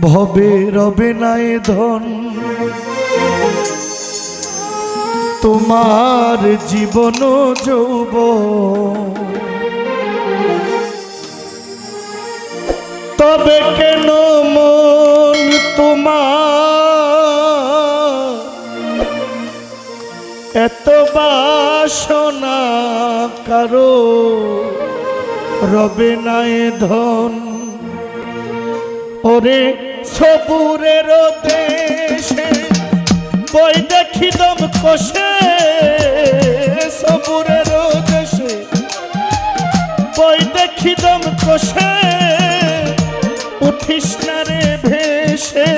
ভবে রবে নাই ধন। তোমার জীবন যৌব। তবে কেন মন তোমার? এত বাসনা কারও রবে নাই ধন। ওরে সবুরের দেশে বই দেখি দম কষে। সবুরের দেশে বই দেখি দম কষে। উঠিস না রে ভেসে,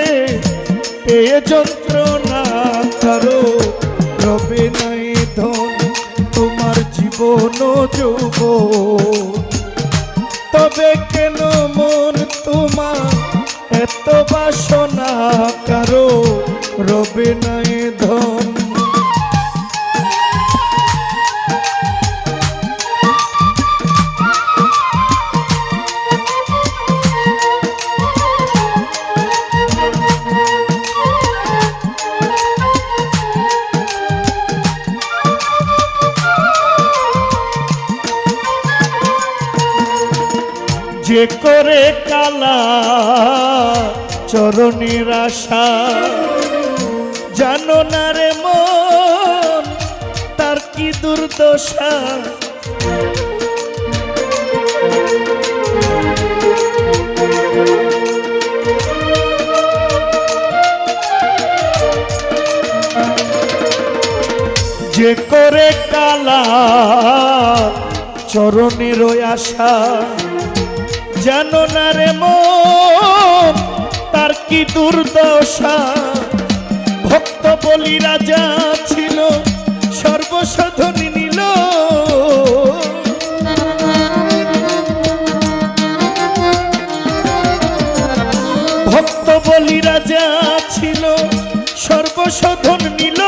এ যন্ত্রণা কারও রবে নাই ধন। তোমার জীবন যৌব রবে নাই ধন। যে করে কালা চরণের আশা জানো না রে মন, তার কি দুর্দশা? যে করে কালা চরণের আশা, জানো না রে মন, তার কি দুর্দশা? ভক্ত বলি রাজা ছিল, সর্বসাধনী নিল। ভক্ত বলি রাজা ছিল, সর্বসাধন নিল।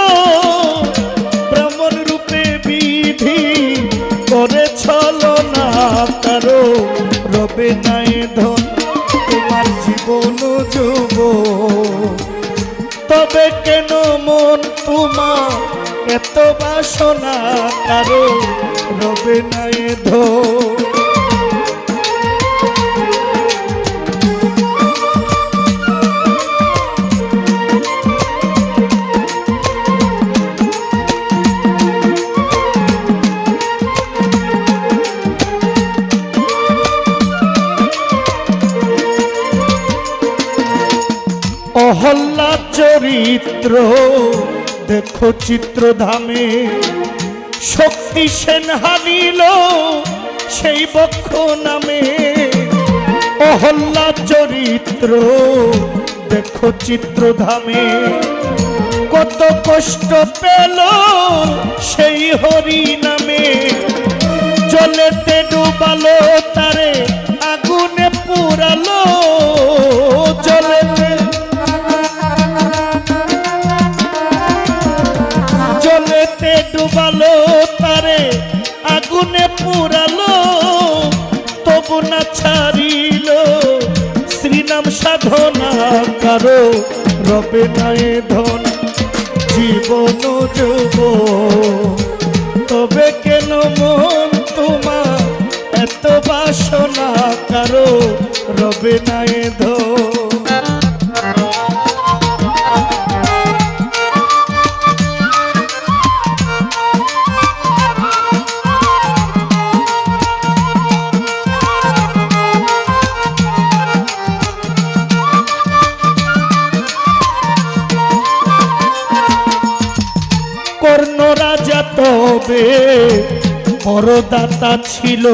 ব্রাহ্মণ রূপে বিধি করে ছলো না কারও রবে নাই ধন। কেন মন তোমার? এত বাসনা কারও রবে নাই ধন অহল্লা চরিত্র, দেখো চিত্রধামে। শক্তি সেন হারিল সেই বক্ষ নামে। অহল্লা চরিত্র, দেখো চিত্রধামে। কত কষ্ট পেল সেই হরি নামে জলেতে ডুবালো ডুবালো তারে, আগুনে পুরালো, তবু না ছাড়িল। শ্রীনাম সাধনা কারও, রবে নাই ধন, জীবন যুব। তবে কেন মন তোমার এত বাসনা কারও, রবে নাই তবে বড়দাতা ছিল,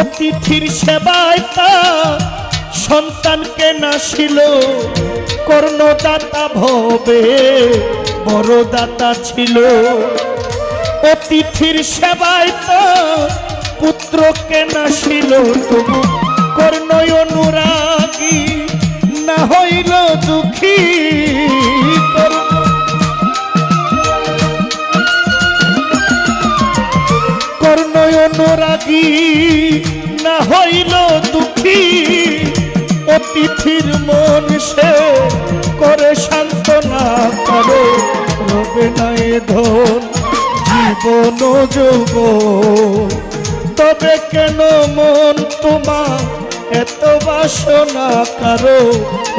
অতিথির সেবায় তা সন্তানকে নাসিল কর্ণদাতা ভবে বড়দাতা ছিল। অতিথির সেবায় তা পুত্রকে নাসিল তবু কর্ণই অনুরাগী, না হইল দুঃখী। অনুরাগী না হইল দুঃখী, অতিথির মন সে করে শান্ত না কারও, রবে না এ ধন, জীবন যুব তবে কেন মন তোমার এত বাসনা কারও?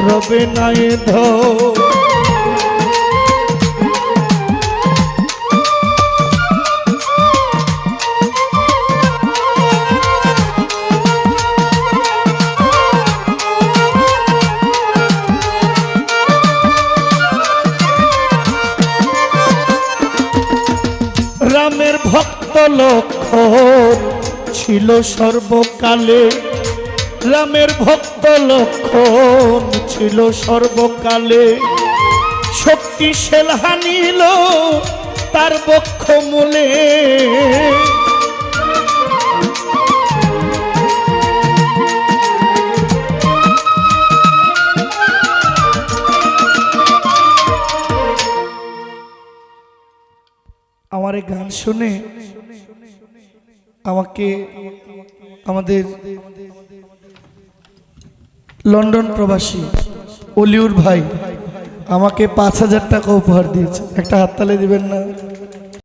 রবে না এ ধন। রামের ভক্ত লক্ষ ছিল সর্বকালে। রামের ভক্ত লক্ষ ছিল সর্বকালে। শক্তি সেলহানিল তার বক্ষ মূলে আমার এই গান শুনে আমাকে আমাদের লন্ডন প্রবাসী অলিউর ভাই আমাকে পাঁচ হাজার টাকা উপহার দিয়েছে। একটা হাততালে দিবেন না?